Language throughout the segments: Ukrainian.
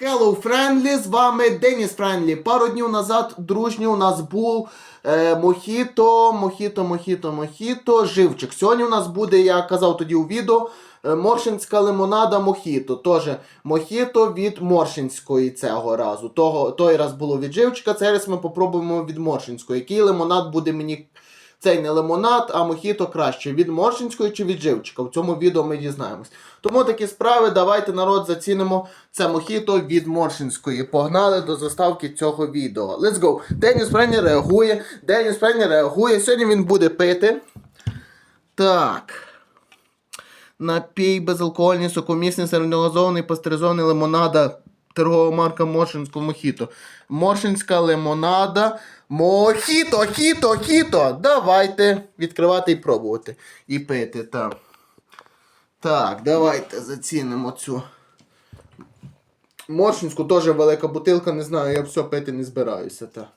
Hello, Friendly, з вами Деніс Френлі. Пару днів назад дружній у нас був е, Мохіто, Мохіто, Мохіто, Мохіто, Живчик. Сьогодні у нас буде, я казав тоді у відео, е, Моршинська лимонада Мохіто. Тоже Мохіто від Моршинської цього разу. Того, той раз було від Живчика, цей раз ми попробуємо від Моршинської. Який лимонад буде мені цей не лимонад, а мохіто краще від Моршинської чи від Живчика. В цьому відео ми дізнаємось. Тому такі справи, давайте народ зацінимо це мохіто від Моршинської. Погнали до заставки цього відео. Let's go. Деніс Прені реагує. Деніс Прені реагує. Сьогодні він буде пити. Так. Напій безалкогольний, сокомісний, середньогазований, пастеризований лимонада. Торгова марка Моршинського Мохіто. Моршинська лимонада. Мохіто, хіто, хіто. Давайте відкривати і пробувати. І пити. Так, так давайте зацінимо цю. Моршинську теж велика бутилка, не знаю, я все пити не збираюся. Та.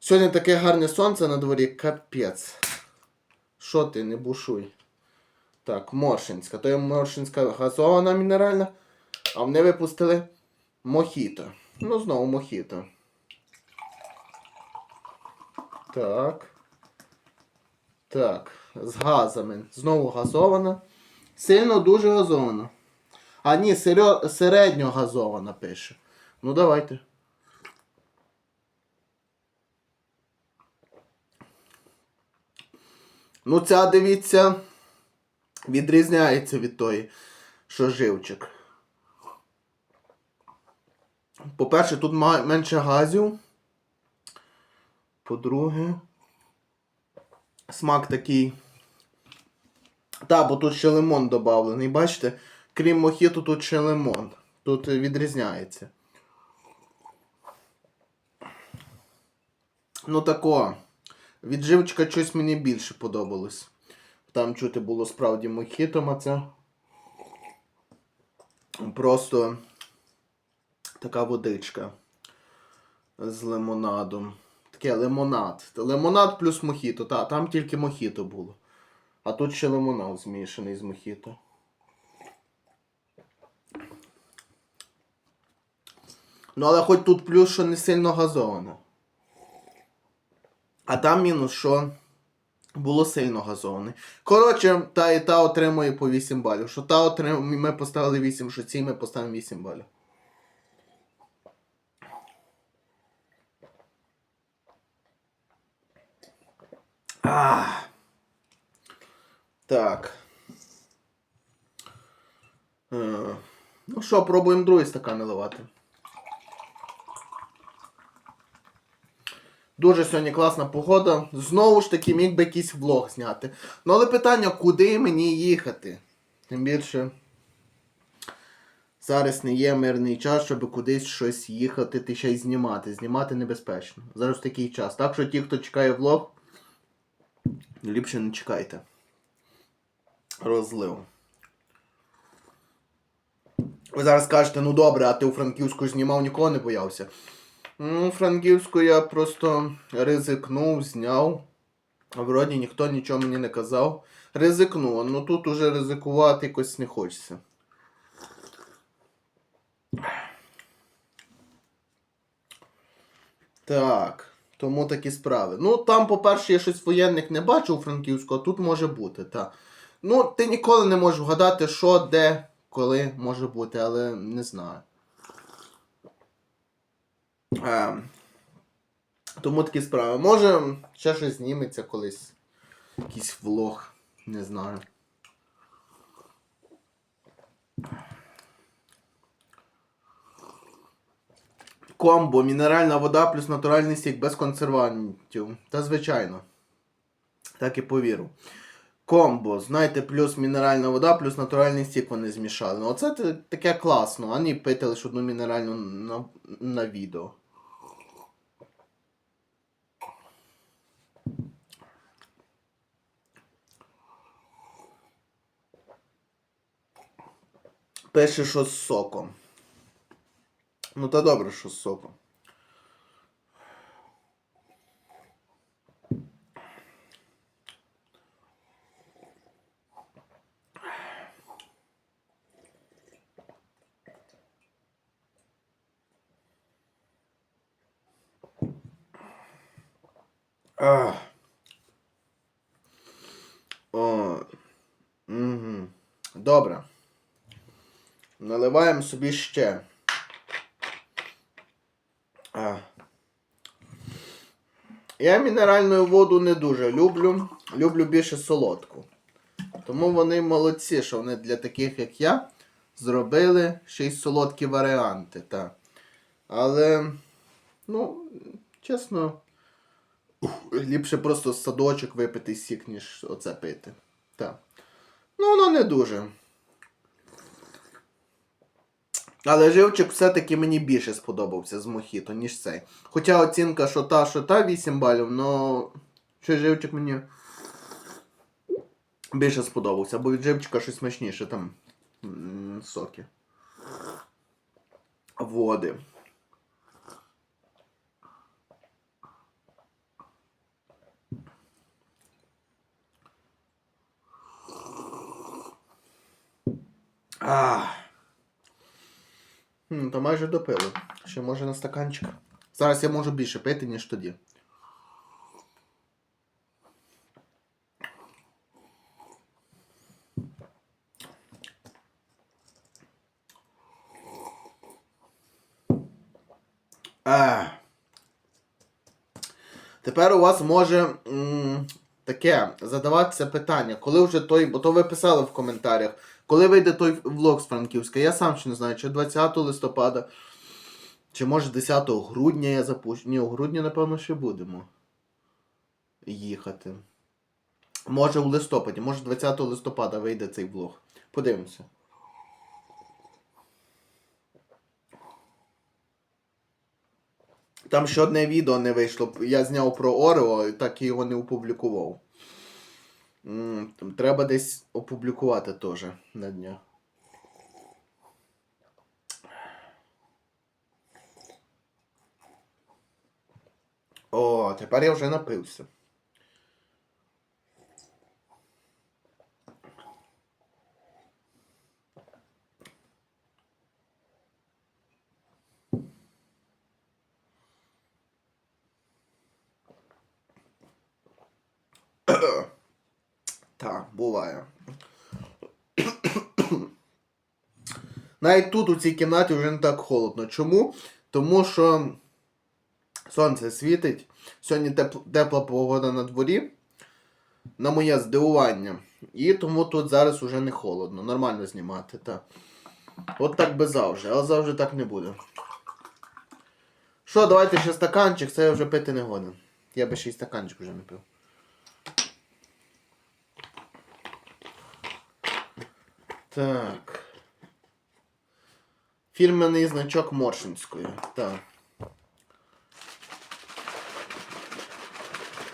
Сьогодні таке гарне сонце на дворі, капець. Що ти, не бушуй. Так, Моршинська. То є Моршинська газована мінеральна. А вони випустили мохіто. Ну, знову мохіто. Так. Так. З газами. Знову газована. Сильно дуже газована. А ні, серьо... середньо газована пише. Ну давайте. Ну, ця, дивіться, відрізняється від тої, що живчик. По-перше, тут менше газів. По-друге, смак такий. Та, бо тут ще лимон додавлений. Бачите? Крім мохіту, тут ще лимон. Тут відрізняється. Ну тако. Від живчика щось мені більше подобалось. Там чути було справді мохітом, а це. Просто така водичка з лимонадом. Таке лимонад. Лимонад плюс мохіто. Та, там тільки мохіто було. А тут ще лимонад змішаний з мохіто. Ну, але хоч тут плюс, що не сильно газовано. А там мінус, що було сильно газоване. Коротше, та і та отримує по 8 балів. Що та отримує, ми поставили 8, що ці ми поставимо 8 балів. Ах. Так. Е, Ну що, пробуємо другий стакан наливати. Дуже сьогодні класна погода. Знову ж таки, міг би якийсь влог зняти. Ну але питання, куди мені їхати? Тим більше. Зараз не є мирний час, щоб кудись щось їхати та ще й знімати. Знімати небезпечно. Зараз такий час. Так що ті, хто чекає влог, ліпше не чекайте. Розлив. Ви зараз скажете, ну добре, а ти у Франківську знімав, нікого не боявся. Ну, Франківську я просто ризикнув, зняв. Вроді ніхто нічого мені не казав. Ризикнув, ну тут уже ризикувати якось не хочеться. Так, тому такі справи. Ну, там, по-перше, я щось воєнних не бачу у Франківську, а тут може бути, так. Ну, ти ніколи не можеш вгадати, що, де, коли може бути, але не знаю. Е, тому такі справи. Може, ще щось зніметься колись. Якийсь влог, не знаю. Комбо, мінеральна вода плюс натуральний сік без консервантів. Та звичайно. Так і повіру. Комбо, знаєте, плюс мінеральна вода, плюс натуральний сік вони змішали. Ну, оце таке класно, а не пити лише одну мінеральну на, на відео. Пише, що з соком. Ну, та добре, що з соком. А. О. Угу. Добре. Наливаємо собі ще. Я мінеральну воду не дуже люблю. Люблю більше солодку. Тому вони молодці, що вони для таких, як я, зробили ще й солодкі варіанти. Та. Але, ну, чесно, ліпше просто садочок випити сік, ніж оце пити. Так. Ну, воно не дуже. Але живчик все-таки мені більше сподобався з Мохіто, ніж цей. Хоча оцінка, що та, що та 8 балів, но що живчик мені більше сподобався, бо від живчика щось смачніше там соки. Води. Ах. Хм, то майже допили. Ще може на стаканчик. Зараз я можу більше пити, ніж тоді. Ах. Тепер у вас може таке задаватися питання, коли вже той, бо то ви писали в коментарях, коли вийде той влог з Франківська, я сам ще не знаю, чи 20 листопада, чи може 10 грудня я запущу. Ні, у грудні, напевно, ще будемо їхати. Може у листопаді, може 20 листопада вийде цей влог. Подивимося. Там ще одне відео не вийшло. Я зняв про Орео, так і його не опублікував. Треба десь опублікувати теж на днях. О, тепер я вже напився. Так, буває. Навіть тут у цій кімнаті вже не так холодно. Чому? Тому що сонце світить. Сьогодні тепл- тепла погода на дворі. На моє здивування. І тому тут зараз уже не холодно. Нормально знімати. Так. От так би завжди, але завжди так не буде. Що, давайте ще стаканчик, це я вже пити не годен. Я би ще й стаканчик вже не пив. Так. Фірменний значок Моршинської. Так.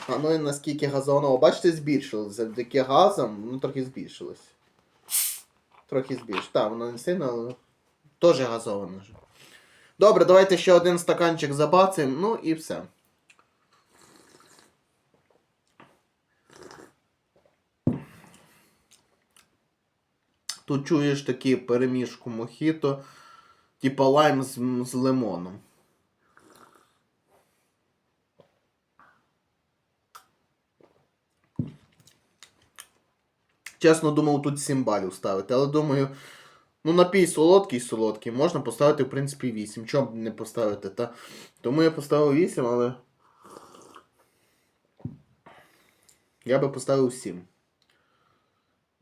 А ну і наскільки газовано. Бачите, збільшилось. Завдяки газам, ну трохи збільшилось. Трохи збільшилось. Так, воно не сильно, але теж газовано. ж. Добре, давайте ще один стаканчик забацаємо, ну і все. Тут чуєш такі перемішку мохіто, типа лайм з, з лимоном. Чесно думав тут 7 балів ставити, але думаю, ну напій солодкий солодкий, можна поставити, в принципі, 8. Чому б не поставити? Та? Тому я поставив 8, але. Я би поставив 7.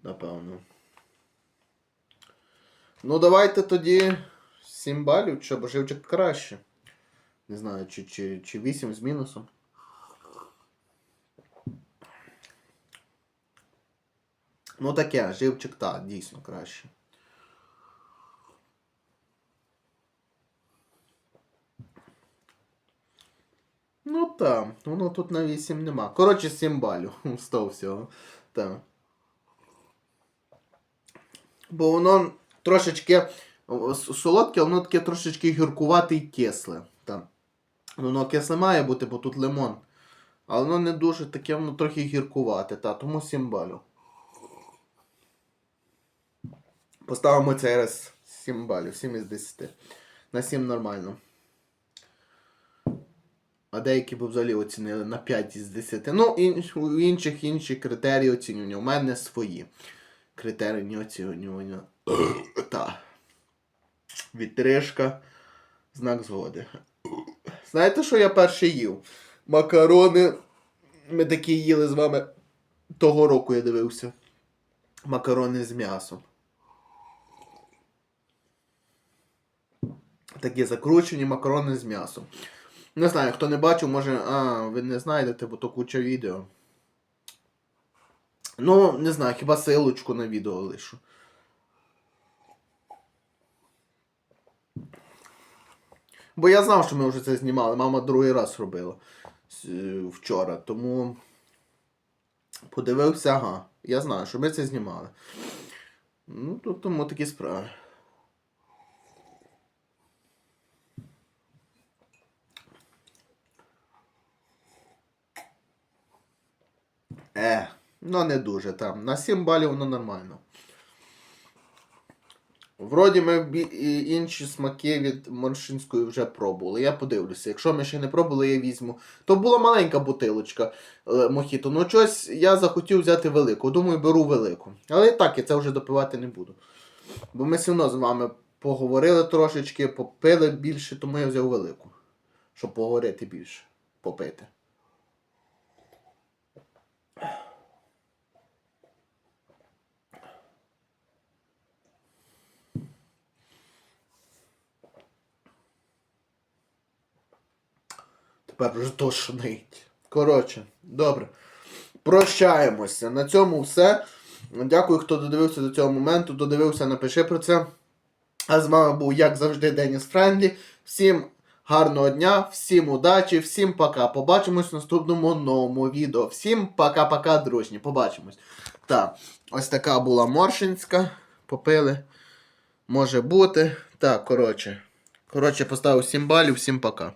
Напевно. Ну, давайте тоді 7 балів, що, бо живчик краще. Не знаю, чи, чи, чи 8 з мінусом. Ну таке, живчик так, дійсно краще. Ну так, воно тут на 8 нема. Коротше, 7 балів з того всього. Так. Бо воно трошечки солодке, воно таке трошечки гіркувате і кисле. Там. Воно кисле має бути, бо тут лимон. Але воно не дуже таке, воно трохи гіркувате, та, тому 7 балів. Поставимо цей раз 7 балів, 7 із 10. На 7 нормально. А деякі б взагалі оцінили на 5 із 10. Ну, у інших інші критерії оцінювання. У мене свої критерії оцінювання. Та. Вітришка. Знак згоди. Знаєте, що я перший їв? Макарони. Ми такі їли з вами. Того року я дивився. Макарони з м'ясом. Такі закручені макарони з м'ясом. Не знаю, хто не бачив, може. А, ви не знайдете, бо то куча відео. Ну, не знаю, хіба силочку на відео лишу. Бо я знав, що ми вже це знімали. Мама другий раз робила е, вчора. Тому подивився, ага. Я знаю, що ми це знімали. Ну, то тому такі справи. Е, ну не дуже там. На 7 балів воно нормально. Вроді ми інші смаки від Моншинської вже пробували. Я подивлюся. Якщо ми ще не пробували, я візьму. То була маленька бутилочка е, мохіто. Ну щось я захотів взяти велику. Думаю, беру велику. Але так, я це вже допивати не буду. Бо ми все одно з вами поговорили трошечки, попили більше, тому я взяв велику. Щоб поговорити більше, попити. Тепер вже тошнить. Коротше, добре. Прощаємося. На цьому все. Дякую, хто додивився до цього моменту. Додивився, напиши про це. А з вами був, як завжди, Деніс Френдлі. Всім гарного дня, всім удачі, всім пока. Побачимось в наступному новому відео. Всім пока-пока, дружні. Побачимось. Так, ось така була Моршинська. Попили. Може бути. Так, коротше. Коротше, поставив 7 балів, всім пока.